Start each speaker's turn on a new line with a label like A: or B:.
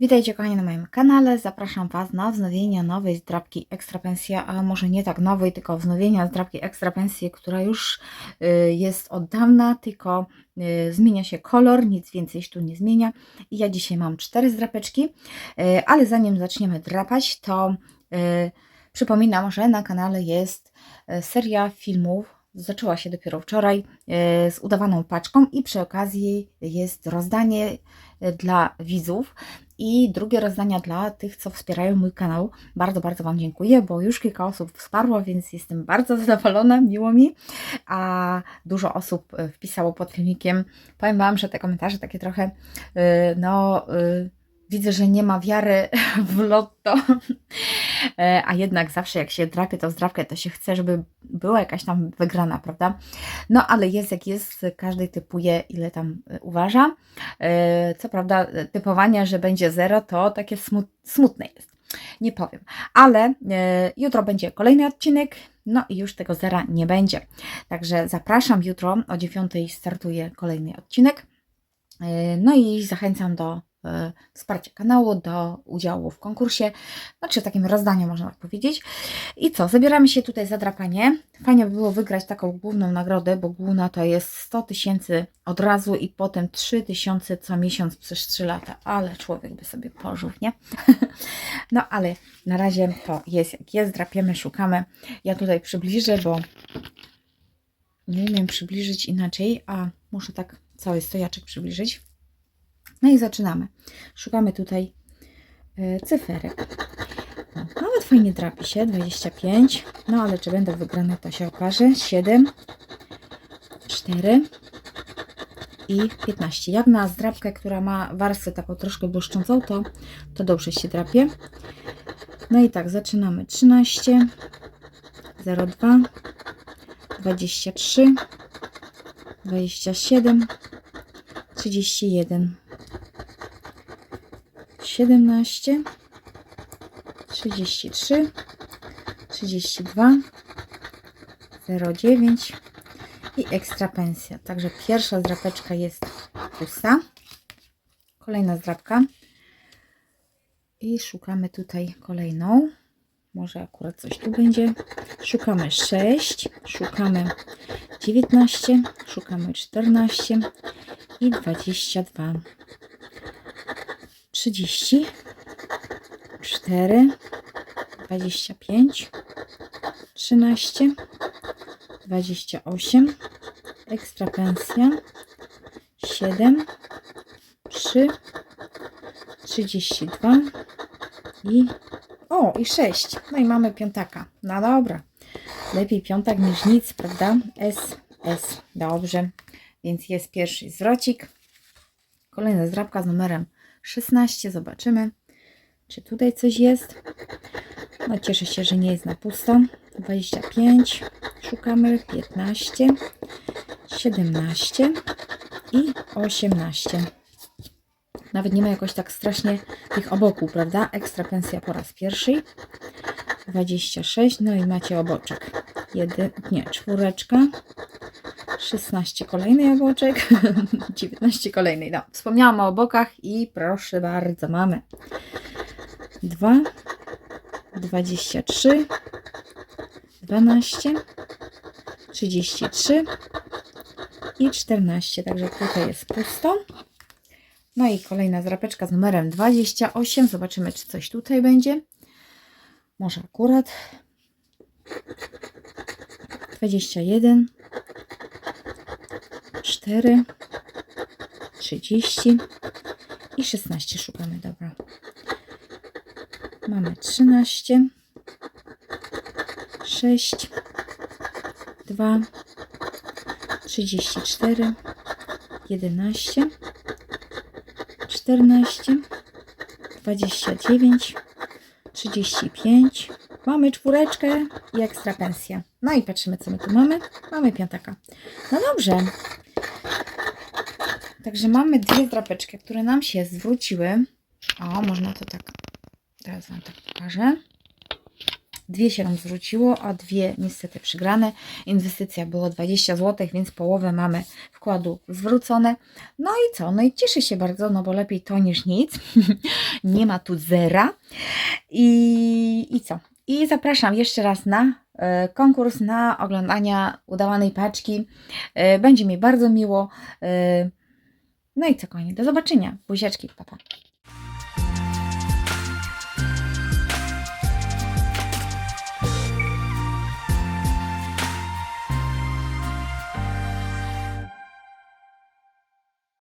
A: Witajcie kochani na moim kanale. Zapraszam Was na wznowienie nowej zdrabki Ekstra Pensja, a może nie tak nowej, tylko wznowienia zdrabki Ekstra Pensji, która już y, jest od dawna, tylko y, zmienia się kolor, nic więcej się tu nie zmienia. I ja dzisiaj mam cztery zdrapeczki, y, ale zanim zaczniemy drapać, to przypominam, że na kanale jest seria filmów zaczęła się dopiero wczoraj e, z udawaną paczką i przy okazji jest rozdanie e, dla widzów i drugie rozdania dla tych, co wspierają mój kanał. Bardzo, bardzo Wam dziękuję, bo już kilka osób wsparło, więc jestem bardzo zadowolona, miło mi, a dużo osób e, wpisało pod filmikiem. Powiem Wam, że te komentarze takie trochę, no... Widzę, że nie ma wiary w lotto, E, a jednak zawsze jak się drapie tą zdrapkę, to się chce, żeby była jakaś tam wygrana, prawda? No ale jest jak jest, każdy typuje ile tam e, uważa. E, Co prawda typowanie, że będzie zero, to takie smut, smutne jest. Nie powiem, ale jutro będzie kolejny odcinek, no i już tego zera nie będzie. Także zapraszam, jutro o 9 startuje kolejny odcinek. No i zachęcam do wsparcia kanału, do udziału w konkursie, znaczy takim rozdaniu można tak powiedzieć. I co, zabieramy się tutaj za drapanie. Fajnie by było wygrać taką główną nagrodę, bo główna to jest 100 tysięcy od razu i potem 3 tysiące co miesiąc przez 3 lata, ale człowiek by sobie pożył, nie? No ale na razie to jest jak jest, drapiemy, szukamy. Ja tutaj przybliżę, bo nie umiem przybliżyć inaczej, a muszę tak cały stojaczek przybliżyć. No i zaczynamy. Szukamy tutaj e, cyferek. No, nawet fajnie drapi się, 25. No ale czy będą wygrane, to się okaże. 7, 4 i 15. Jak na zdrabkę, która ma warstwę taką troszkę błyszczącą, to, to dobrze się drapie. No i tak, zaczynamy. 13, 02, 23, 27, 31, 17, 33, 32, 09 i ekstra pensja. Także pierwsza zdrapeczka jest pusta. Kolejna zdrapka. I szukamy tutaj kolejną. Może akurat coś tu będzie. Szukamy 6, szukamy 19, szukamy 14 i 22. 30, 4, 25, 13, 28, ekstra pensja, 7, 3, 32 i o, i 6. No i mamy piątaka. No dobra. Lepiej piątak niż nic, prawda? S, S. Dobrze. Więc jest pierwszy zwrocik. Kolejna zdrabka z numerem 16. Zobaczymy, czy tutaj coś jest. No cieszę się, że nie jest na pusto. 25. Szukamy 15, 17 i 18. Nawet nie ma jakoś tak strasznie tych oboku, prawda? Ekstra pensja po raz pierwszy. 26, no i macie oboczek. Jeden, nie, czwóreczka. 16 kolejny oboczek. 19 kolejny. No, wspomniałam o obokach i proszę bardzo, mamy. 2, 23, 12, 33 i 14. Także tutaj jest pusto. No i kolejna zrapeczka z numerem 28. Zobaczymy, czy coś tutaj będzie. Może akurat. 21, 4, 30 i 16 szukamy. Dobra. Mamy 13, 6, 2, 34, 11, 14, 29, 35. Mamy czwóreczkę i ekstra pensja. No i patrzymy, co my tu mamy. Mamy piątaka. No dobrze. Także mamy dwie drapeczki, które nam się zwróciły. O, można to tak. Teraz Wam tak pokażę. Dwie się nam zwróciło, a dwie niestety przegrane. Inwestycja było 20 zł, więc połowę mamy wkładu zwrócone. No i co? No i cieszę się bardzo, no bo lepiej to niż nic. Nie ma tu zera. I, I co? I zapraszam jeszcze raz na e, konkurs na oglądania udawanej paczki. E, Będzie mi bardzo miło. No i co, kochani, do zobaczenia. Buziaczki, papa. Pa.